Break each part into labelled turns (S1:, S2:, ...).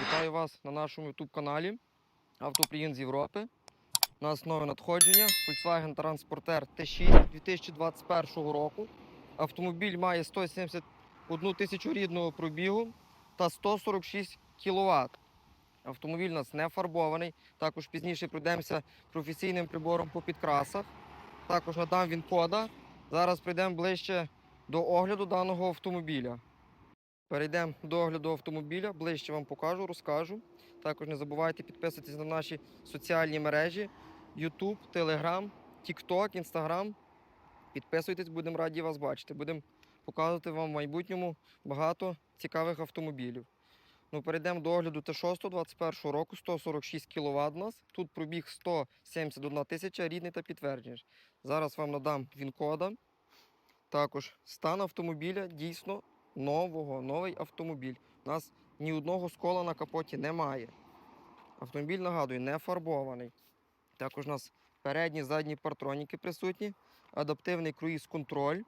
S1: Вітаю вас на нашому YouTube каналі Автоприїзд з Європи. У нас нове надходження Volkswagen Transporter T6 2021 року. Автомобіль має 171 тисячу рідного пробігу та 146 кВт. Автомобіль у нас не фарбований. Також пізніше пройдемося професійним прибором по підкрасах. Також надам він кода. Зараз прийдемо ближче до огляду даного автомобіля. Перейдемо до огляду автомобіля, ближче вам покажу, розкажу. Також не забувайте підписуватись на наші соціальні мережі: YouTube, Telegram, TikTok, Instagram. Підписуйтесь, будемо раді вас бачити. Будемо показувати вам в майбутньому багато цікавих автомобілів. Ну, перейдемо до огляду Т6 21 року, 146 кВт у нас. Тут пробіг 171 тисяча, рідний та підтверджений. Зараз вам надам він-кода. Також стан автомобіля дійсно нового, новий автомобіль. У нас ні одного скола на капоті немає. Автомобіль, нагадую, не фарбований. Також у нас передні задні партроніки присутні, адаптивний круїз-контроль.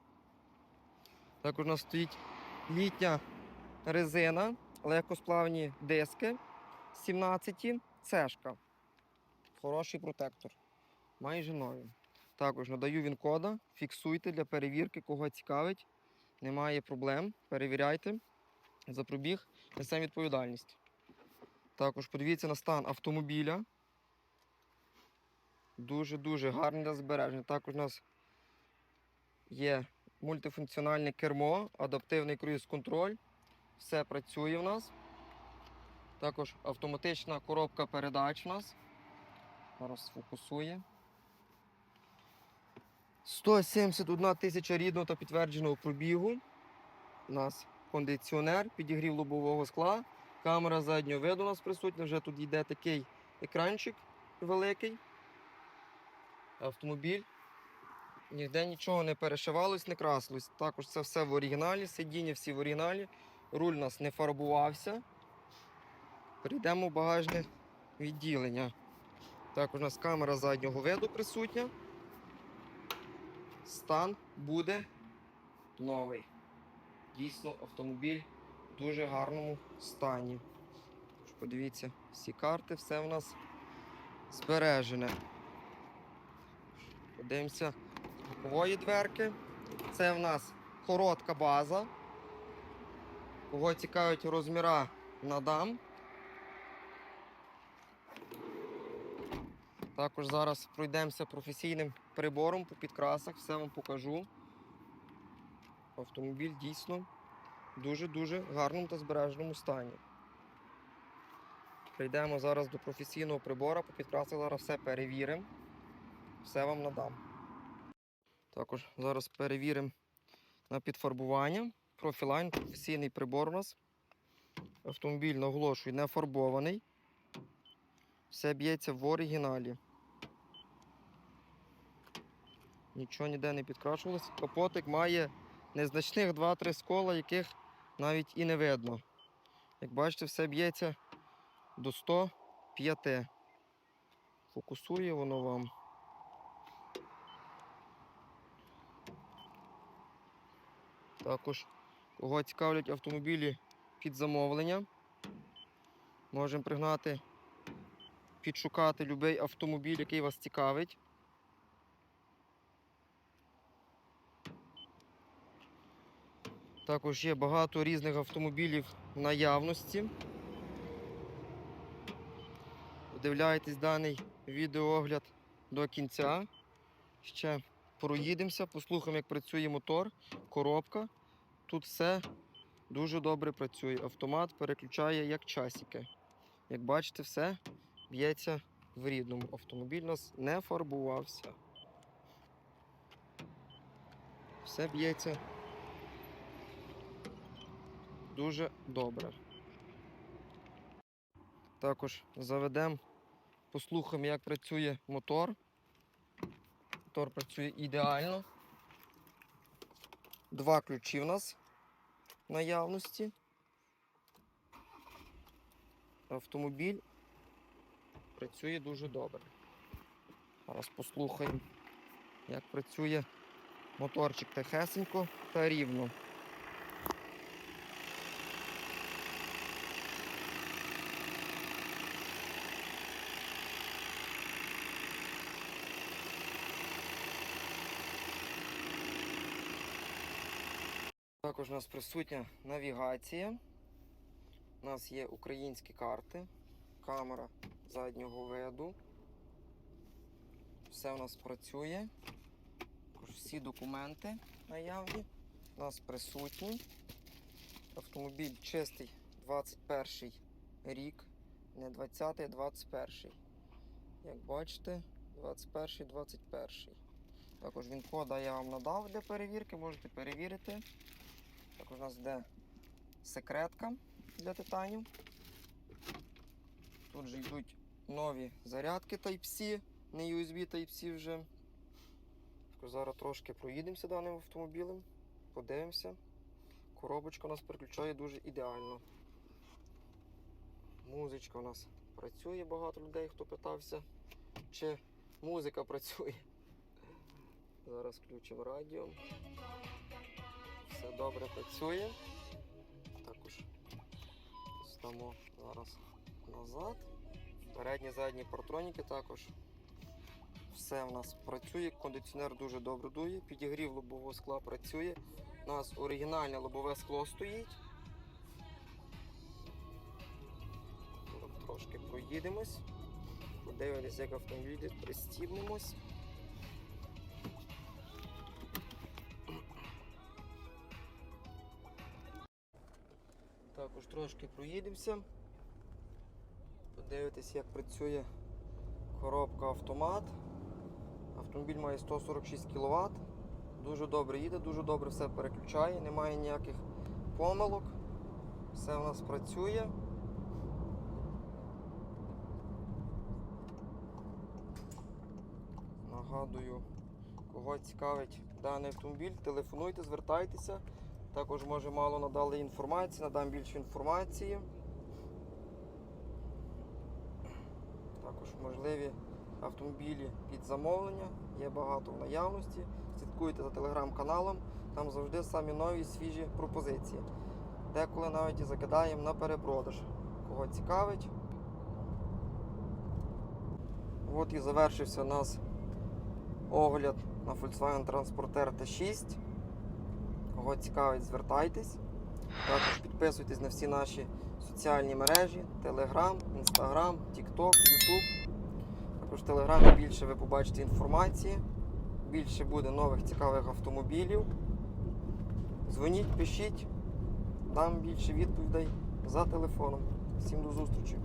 S1: Також у нас стоїть літня резина, легкосплавні диски 17 цешка. Хороший протектор. Майже нові. Також надаю він кода, фіксуйте для перевірки, кого цікавить. Немає проблем. Перевіряйте. За пробіг несемо відповідальність. Також подивіться на стан автомобіля. Дуже-дуже гарний та збережений. Також у нас є мультифункціональне кермо, адаптивний круїз-контроль. Все працює в нас. Також автоматична коробка передач у нас. Зараз сфокусує. 171 тисяча рідного та підтвердженого пробігу. У нас кондиціонер, підігрів лобового скла, камера заднього виду у нас присутня. Вже тут йде такий екранчик великий. Автомобіль. Ніде нічого не перешивалось, не красилось. Також це все в оригіналі, сидіння всі в оригіналі. Руль у нас не фарбувався. Перейдемо в багажне відділення. Також у нас камера заднього виду присутня стан буде новий. Дійсно, автомобіль в дуже гарному стані. Подивіться, всі карти, все в нас збережене. Подивимося бокової дверки. Це в нас коротка база. Кого цікавить розміра, надам. Також зараз пройдемося професійним прибором по підкрасах, все вам покажу. Автомобіль дійсно в дуже-дуже гарному та збереженому стані. Прийдемо зараз до професійного прибора, по підкрасах зараз все перевіримо. Все вам надам. Також зараз перевіримо на підфарбування. Профілайн, професійний прибор у нас. Автомобіль, наголошую, не фарбований. Все б'ється в оригіналі. Нічого ніде не підкрашувалося. Капотик має незначних 2-3 скола, яких навіть і не видно. Як бачите, все б'ється до 105. Фокусує воно вам. Також, кого цікавлять автомобілі під замовлення, можемо пригнати, підшукати будь-який автомобіль, який вас цікавить. Також є багато різних автомобілів наявності. Подивляйтесь даний відеоогляд до кінця. Ще проїдемося, послухаємо, як працює мотор, коробка. Тут все дуже добре працює. Автомат переключає як часики. Як бачите, все б'ється в рідному. Автомобіль у нас не фарбувався. Все б'ється дуже добре. Також заведемо, послухаємо, як працює мотор. Мотор працює ідеально. Два ключі в нас в наявності. Автомобіль працює дуже добре. Зараз послухаємо, як працює моторчик тихесенько та рівно. Також у нас присутня навігація. У нас є українські карти, камера заднього виду. Все у нас працює. Також всі документи наявні. У нас присутні. Автомобіль чистий 21 рік, не 20, а 21. Як бачите, 21, 21. Також він кода я вам надав для перевірки, можете перевірити. Також у нас йде секретка для титанів. Тут же йдуть нові зарядки Type-C, не USB Type-C вже. Також зараз трошки проїдемося даним автомобілем, подивимося. Коробочка у нас переключає дуже ідеально. Музичка у нас працює, багато людей, хто питався, чи музика працює. Зараз включимо радіо. Все добре працює. Також стамо зараз назад. Передні задні партроніки також. Все у нас працює, кондиціонер дуже добре дує, підігрів лобового скла працює. У нас оригінальне лобове скло стоїть. Трошки проїдемось. Подивимось, як автомобіль пристібнемось. Трошки проїдемося. Подивитись, як працює коробка автомат. Автомобіль має 146 кВт. Дуже добре їде, дуже добре все переключає, немає ніяких помилок. Все у нас працює. Нагадую, кого цікавить даний автомобіль, телефонуйте, звертайтеся. Також, може, мало надали інформації, надам більше інформації. Також можливі автомобілі під замовлення, є багато в наявності. Слідкуйте за телеграм-каналом, там завжди самі нові свіжі пропозиції. Деколи навіть і закидаємо на перепродаж. Кого цікавить. От і завершився у нас огляд на Volkswagen Transporter T6. Кого цікавить, звертайтесь. Також підписуйтесь на всі наші соціальні мережі: Telegram, Instagram, TikTok, YouTube. Також в Телеграмі більше ви побачите інформації, більше буде нових цікавих автомобілів. Дзвоніть, пишіть, дам більше відповідей за телефоном. Всім до зустрічі!